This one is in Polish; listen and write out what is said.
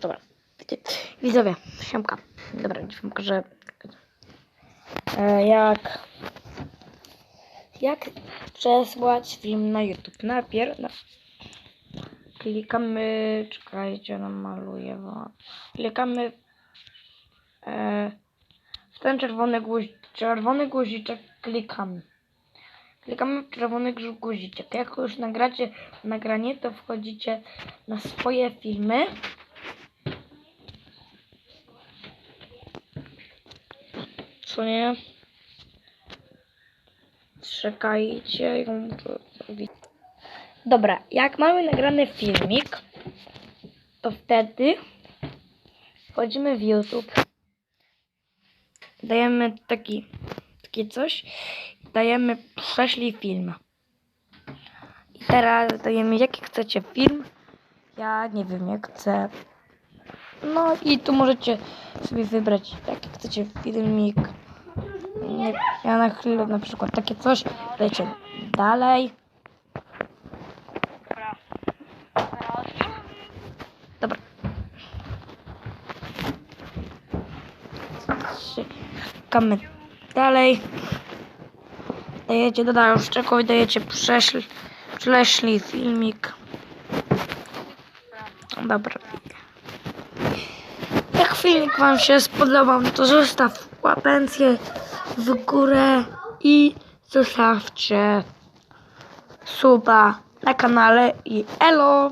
Dobra. Widzowie, siemka. Dobra, wam pokażę e, jak jak przesłać film na YouTube. Najpierw na, klikamy, czekajcie, namaluję wam. Klikamy e, w ten czerwony, guzi, czerwony guziczek klikamy. Klikamy w czerwony guzi- guziczek. Jak już nagracie nagranie, to wchodzicie na swoje filmy. Co nie? Czekajcie, zrobić. Dobra, jak mamy nagrany filmik, to wtedy wchodzimy w YouTube. Dajemy taki, takie coś. Dajemy prześlij film. I teraz dajemy jaki chcecie film. Ja nie wiem, jak chcę. No i tu możecie sobie wybrać jaki chcecie filmik. Nie, Ja na chwilę na przykład takie coś. Dajcie dalej. Dobra. Klikamy dalej. Dajecie dodaj szczeką i dajecie prześlij, prześlij filmik. Dobra. Jak filmik Wam się spodobał, to zostaw łapencję w górę i zostawcie suba na kanale i elo!